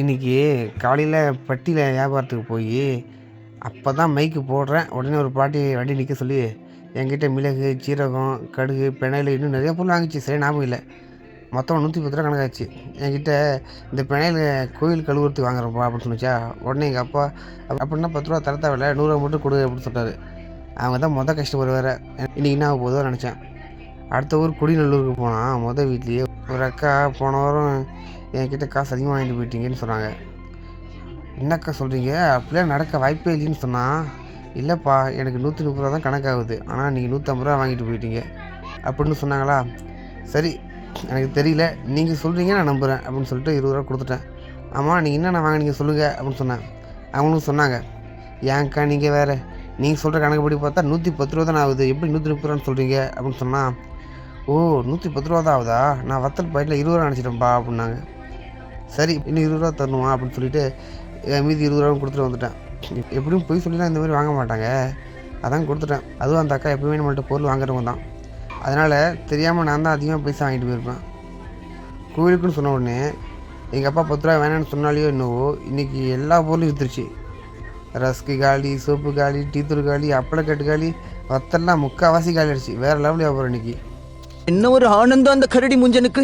இன்னைக்கு காலையில் பட்டியில் வியாபாரத்துக்கு போய் அப்போ தான் மைக்கு போடுறேன். உடனே ஒரு பாட்டி வண்டி நிற்க சொல்லி என்கிட்ட மிளகு சீரகம் கடுகு பிணையல் இன்னும் நிறைய பொருள் வாங்கிச்சு. சரி ஞாபகம் இல்லை. மொத்தம் நூற்றி பத்து ரூபா கணக்காச்சு. என்கிட்ட இந்த பிணையில் கோயில் கழுவுறதுக்கு வாங்குறப்பா அப்படின்னு சொன்னிச்சா உடனே எங்கள் அப்பா அப்படின்னா பத்து ரூபா தர தேவையில்ல நூறுரூவா மட்டும் கொடு அப்படின்னு சொல்லிட்டாரு. அவங்க தான் மொதல் கஷ்டப்படுவார் இன்றைக்கி என்ன ஆக போதோ நினச்சேன். அடுத்த ஊர் குடிநல்லூருக்கு போனால் மொதல் வீட்லேயே ஒரு அக்கா போன வாரம் என்கிட்ட காசு அதிகமாக வாங்கிட்டு போயிட்டீங்கன்னு சொன்னாங்க. என்னக்கா சொல்கிறீங்க அப்படிலாம் நடக்க வாய்ப்பே இல்லைன்னு சொன்னால் இல்லைப்பா எனக்கு நூற்றி முப்பது ரூபா தான் கணக்காகுது. ஆனால் நீங்கள் நூற்றம்பது ரூபா வாங்கிட்டு போயிட்டீங்க. அப்படின்னு சொன்னாங்களா? சரி எனக்கு தெரியல. நீங்கள் சொல்கிறீங்க நான் நம்புகிறேன் அப்படின்னு சொல்லிட்டு இருபது ரூபா கொடுத்துட்டேன். ஆமாம் நீங்கள் என்னென்ன வாங்கினீங்க சொல்லுங்கள் அப்படின்னு சொன்னேன். அவங்களும் சொன்னாங்க ஏன்க்கா நீங்கள் வேறு. நீங்கள் சொல்கிற கணக்குப்படி பார்த்தா நூற்றி பத்து ரூபா தான் ஆகுது. எப்படி நூற்றி முப்பது ரூபான்னு சொல்கிறீங்க அப்படின்னு சொன்னால் ஓ நூற்றி பத்து ரூபா தான் ஆகுதா நான் வத்தல் பாயிண்டில் இருபது ரூபா நினச்சிட்டேன்ப்பா அப்படின்னாங்க. சரி இன்னும் இருபது ரூபா தரணுமா அப்படின்னு சொல்லிட்டு மீதி இருபது ரூபா கொடுத்துட்டு வந்துட்டேன். எப்படியும் போய் சொல்லிலாம் இந்த மாதிரி வாங்க மாட்டாங்க. அதான் கொடுத்துட்டேன். அதுவும் அந்த அக்கா எப்பவுமே நம்மள்ட்ட பொருள் வாங்குறவங்க தான். அதனால் தெரியாமல் நான் தான் அதிகமாக பைசா வாங்கிட்டு போயிருப்பேன். கோவிலுக்குன்னு சொன்ன உடனே எங்கள் அப்பா பத்து ரூபா வேணான்னு சொன்னாலேயோ என்னவோ இன்றைக்கி எல்லா பொருளும் விற்றுருச்சு ரஸ்க்கு காலி சோப்பு காலி டீத்தூள் காலி அப்பளக்கட்டு காலி வத்தெல்லாம் முக்கால்வாசி காலி ஆயிடுச்சு. வேறு லெவலில் வியாபாரம் இன்றைக்கி என்ன ஒரு ஆனந்தம் அந்த கரடி முஞ்சனுக்கு?